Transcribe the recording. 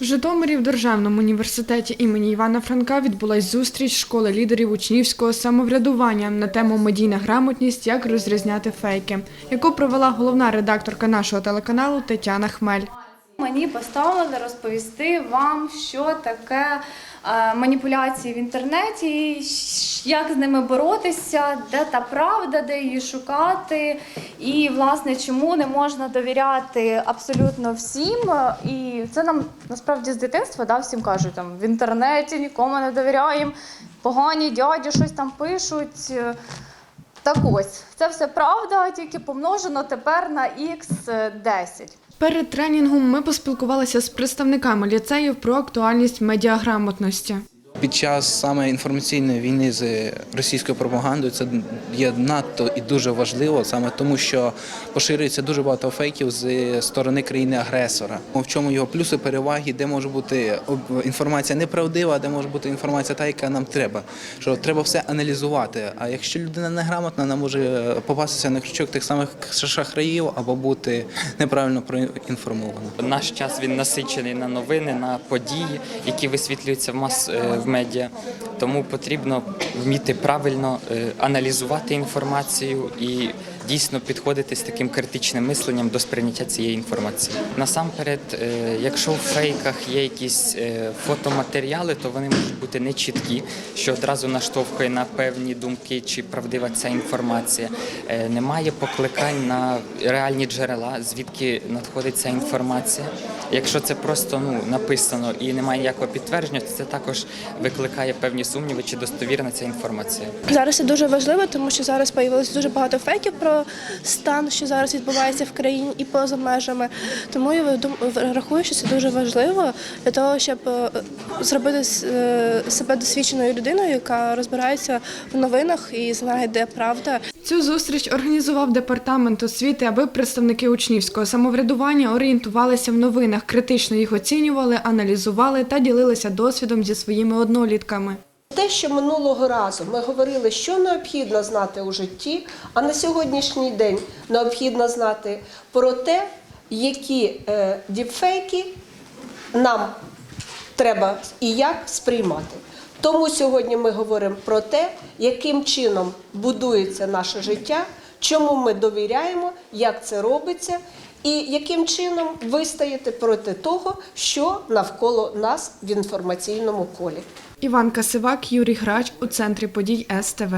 В Житомирі в Державному університеті імені Івана Франка відбулась зустріч школи лідерів учнівського самоврядування на тему медійна грамотність, як розрізняти фейки, яку провела головна редакторка нашого телеканалу Тетяна Хмель. Мені поставили розповісти вам, що таке е, маніпуляції в інтернеті, як з ними боротися, де та правда, де її шукати, і власне чому не можна довіряти абсолютно всім. І це нам насправді з дитинства да, всім кажуть там в інтернеті нікому не довіряємо, погані дяді щось там пишуть. Так ось, це все правда, тільки помножено тепер на х 10. Перед тренінгом ми поспілкувалися з представниками ліцеїв про актуальність медіаграмотності. Під час саме інформаційної війни з російською пропагандою це є надто і дуже важливо, саме тому, що поширюється дуже багато фейків з сторони країни-агресора. В чому його плюси, переваги, де може бути інформація неправдива, де може бути інформація та, яка нам треба. Що треба все аналізувати. А якщо людина неграмотна, вона може попастися на крючок тих самих шахраїв або бути неправильно проінформована. Наш час він насичений на новини, на події, які висвітлюються в мас е, медіа. Тому потрібно вміти правильно е, аналізувати інформацію і дійсно підходити з таким критичним мисленням до сприйняття цієї інформації. Насамперед, е, якщо в фейках є якісь е, фотоматеріали, то вони можуть бути нечіткі, що одразу наштовхує на певні думки, чи правдива ця інформація. Е, Немає покликань на реальні джерела, звідки надходить ця інформація. Якщо це просто ну написано і немає ніякого підтвердження, то це також викликає певні сумніви, чи достовірна ця інформація. Зараз це дуже важливо, тому що зараз появилося дуже багато фейків про стан, що зараз відбувається в країні і поза межами. Тому я рахую, що це дуже важливо для того, щоб е, зробити е, себе досвідченою людиною, яка розбирається в новинах і знає, де правда. Цю зустріч організував департамент освіти, аби представники учнівського самоврядування орієнтувалися в новинах, критично їх оцінювали, аналізували та ділилися досвідом зі своїми однолітками. Те, що минулого разу ми говорили, що необхідно знати у житті, а на сьогоднішній день необхідно знати про те, які е, діпфейки нам треба і як сприймати. Тому сьогодні ми говоримо про те, яким чином будується наше життя, чому ми довіряємо, як це робиться, і яким чином вистояти проти того, що навколо нас в інформаційному колі. Іван Касивак, Юрій Грач у центрі подій СТВ.